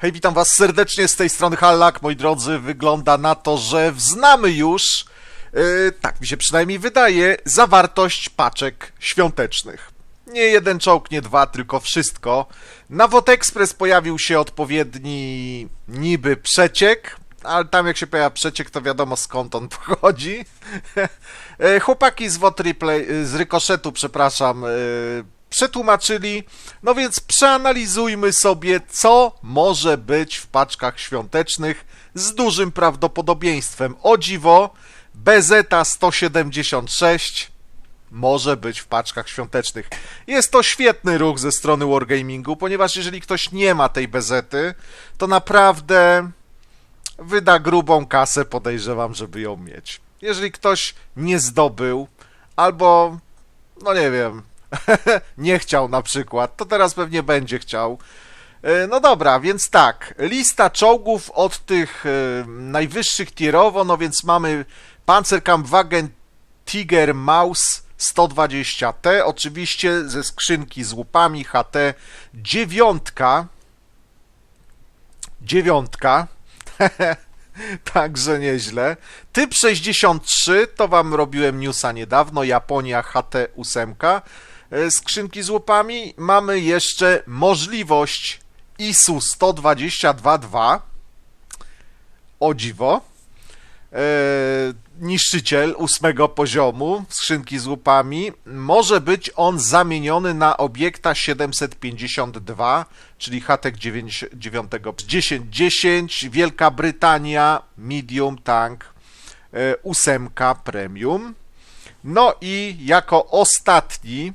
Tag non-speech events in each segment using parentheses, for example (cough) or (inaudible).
Hej, witam was serdecznie z tej strony Hallak, moi drodzy. Wygląda na to, że znamy już, yy, tak mi się przynajmniej wydaje, zawartość paczek świątecznych. Nie jeden czołg, nie dwa, tylko wszystko. Na Wotexpress pojawił się odpowiedni niby przeciek, ale tam jak się pojawia przeciek, to wiadomo skąd on (laughs) pochodzi. E, Chłopaki z Wotriplay, z Rykoszetu, przepraszam, e, przetłumaczyli. No więc przeanalizujmy sobie, co może być w paczkach świątecznych z dużym prawdopodobieństwem. O dziwo, Bezeta 176 może być w paczkach świątecznych. Jest to świetny ruch ze strony Wargamingu, ponieważ jeżeli ktoś nie ma tej bezety, to naprawdę wyda grubą kasę, podejrzewam, żeby ją mieć. Jeżeli ktoś nie zdobył, albo, no nie wiem, (laughs) nie chciał na przykład, to teraz pewnie będzie chciał. E, No dobra, więc tak, lista czołgów od tych e, najwyższych tierowo, no więc mamy Panzerkampfwagen Tiger Maus 120T, oczywiście ze skrzynki z łupami HT dziewiątka, dziewiątka, (laughs) Także nieźle. Typ 63, to wam robiłem newsa niedawno, Japonia HT8, e, skrzynki z łupami. Mamy jeszcze możliwość ISU 122.2, o dziwo. E, niszczyciel ósmego poziomu, skrzynki z łupami. Może być on zamieniony na obiekta 752, czyli Hatek 9, 1010, Wielka Brytania, Medium Tank, e, ósemka Premium. No i jako ostatni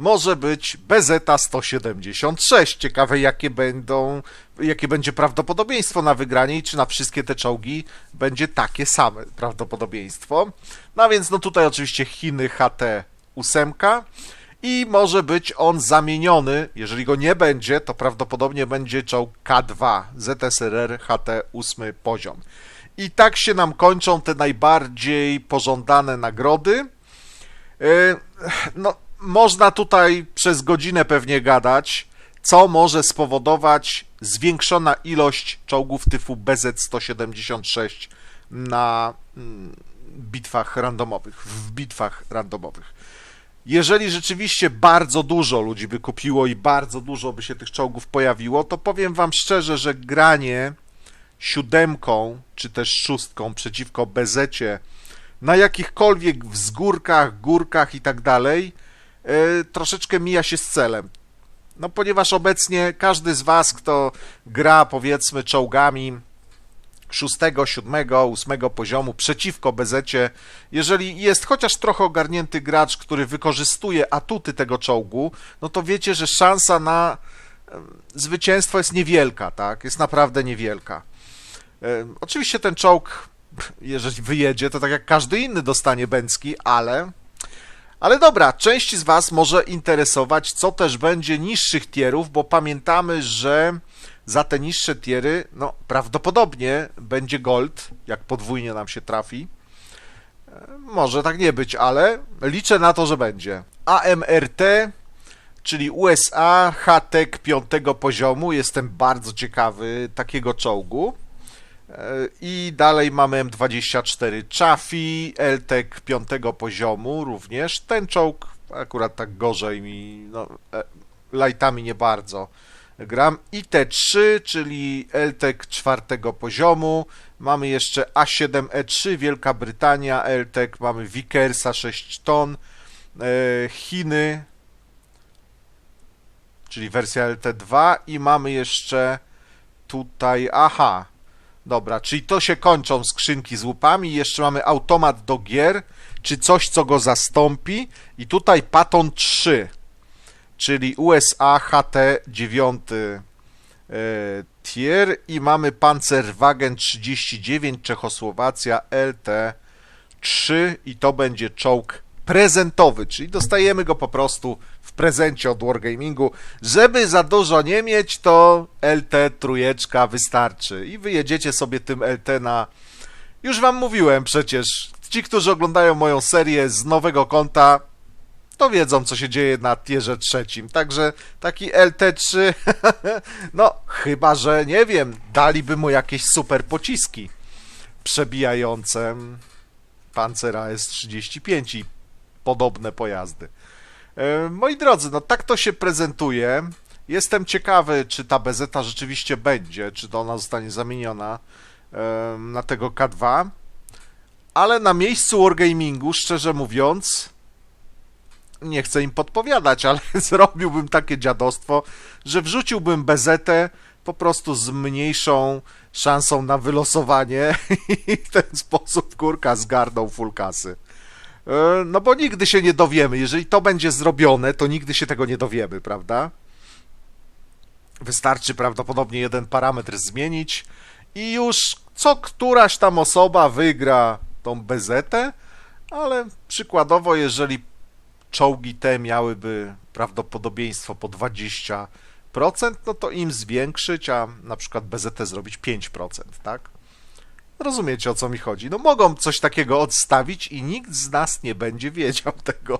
może być Bezeta 176. Ciekawe, jakie będą, jakie będzie prawdopodobieństwo na wygranie i czy na wszystkie te czołgi będzie takie same prawdopodobieństwo. No więc no tutaj oczywiście Chiny HT 8 i może być on zamieniony, jeżeli go nie będzie, to prawdopodobnie będzie czołg K2 ZSRR HT 8 poziom. I tak się nam kończą te najbardziej pożądane nagrody. Yy, No, można tutaj przez godzinę pewnie gadać, co może spowodować zwiększona ilość czołgów typu BZ-176 na mm, bitwach randomowych, w bitwach randomowych. Jeżeli rzeczywiście bardzo dużo ludzi by kupiło i bardzo dużo by się tych czołgów pojawiło, to powiem wam szczerze, że granie siódemką czy też szóstką przeciwko bezecie na jakichkolwiek wzgórkach, górkach i tak dalej, troszeczkę mija się z celem. No ponieważ obecnie każdy z was, kto gra powiedzmy czołgami szóstego, siódmego, ósmego poziomu przeciwko bezecie, jeżeli jest chociaż trochę ogarnięty gracz, który wykorzystuje atuty tego czołgu, no to wiecie, że szansa na zwycięstwo jest niewielka, tak? Jest naprawdę niewielka. Oczywiście ten czołg, jeżeli wyjedzie, to tak jak każdy inny dostanie bęcki, ale ale dobra, części z Was może interesować, co też będzie niższych tierów, bo pamiętamy, że za te niższe tiery, no prawdopodobnie będzie gold, jak podwójnie nam się trafi. E, Może tak nie być, ale liczę na to, że będzie. AMRT, czyli USA, HTEC 5 poziomu. Jestem bardzo ciekawy takiego czołgu. E, I dalej mamy M24 Chaffee, LTEC 5 poziomu również. Ten czołg akurat tak gorzej mi, no, e, lightami nie bardzo gram. IT3, czyli LTEC 4 poziomu. Mamy jeszcze A7E3, Wielka Brytania, LTEC, mamy Vickersa 6 ton, e, Chiny, czyli wersja LT2 i mamy jeszcze tutaj, aha, Dobra, czyli to się kończą skrzynki z łupami. Jeszcze mamy automat do gier, czy coś, co go zastąpi. I tutaj Patton 3, czyli USA HT 9 e, tier. I mamy Panzerwagen 39, Czechosłowacja LT 3. I to będzie czołg prezentowy, czyli dostajemy go po prostu w prezencie od Wargamingu. Żeby za dużo nie mieć, to LT trójeczka wystarczy i wyjedziecie sobie tym LT na... Już wam mówiłem przecież, ci, którzy oglądają moją serię z nowego konta, to wiedzą, co się dzieje na tierze trzecim. Także taki LT3, (laughs) no chyba, że nie wiem, daliby mu jakieś super pociski przebijające Panzer AS-35 i podobne pojazdy. E, Moi drodzy, no tak to się prezentuje. Jestem ciekawy, czy ta BZ rzeczywiście będzie, czy to ona zostanie zamieniona e, na tego K2. Ale na miejscu Wargamingu, szczerze mówiąc, nie chcę im podpowiadać, ale (laughs) zrobiłbym takie dziadostwo, że wrzuciłbym BZ po prostu z mniejszą szansą na wylosowanie (laughs) i w ten sposób kurka zgarnął full kasy. E, No bo nigdy się nie dowiemy. Jeżeli to będzie zrobione, to nigdy się tego nie dowiemy, prawda? Wystarczy prawdopodobnie jeden parametr zmienić i już co któraś tam osoba wygra tą bezetę, ale przykładowo, jeżeli czołgi te miałyby prawdopodobieństwo po 20%, no to im zwiększyć, a na przykład BZT zrobić 5%, tak? Rozumiecie o co mi chodzi? No mogą coś takiego odstawić i nikt z nas nie będzie wiedział (laughs) tego.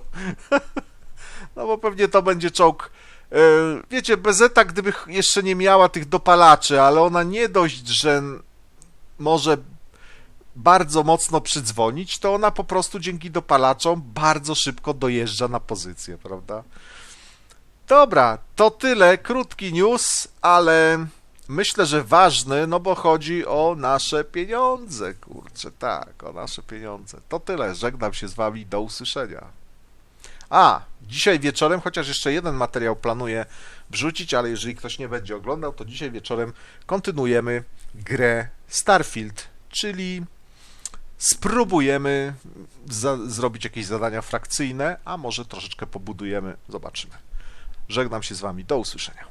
No bo pewnie to będzie czołg. e, Wiecie, Bezeta, gdyby jeszcze nie miała tych dopalaczy, ale ona nie dość, że może bardzo mocno przydzwonić, to ona po prostu dzięki dopalaczom bardzo szybko dojeżdża na pozycję, prawda? Dobra, to tyle. Krótki news, ale myślę, że ważny, no bo chodzi o nasze pieniądze, kurczę, tak, o nasze pieniądze. To tyle. Żegnam się z wami. Do usłyszenia. A, dzisiaj wieczorem, chociaż jeszcze jeden materiał planuję wrzucić, ale jeżeli ktoś nie będzie oglądał, to dzisiaj wieczorem kontynuujemy grę Starfield, czyli spróbujemy zrobić jakieś zadania frakcyjne, a może troszeczkę pobudujemy. Zobaczymy. Żegnam się z wami. Do usłyszenia.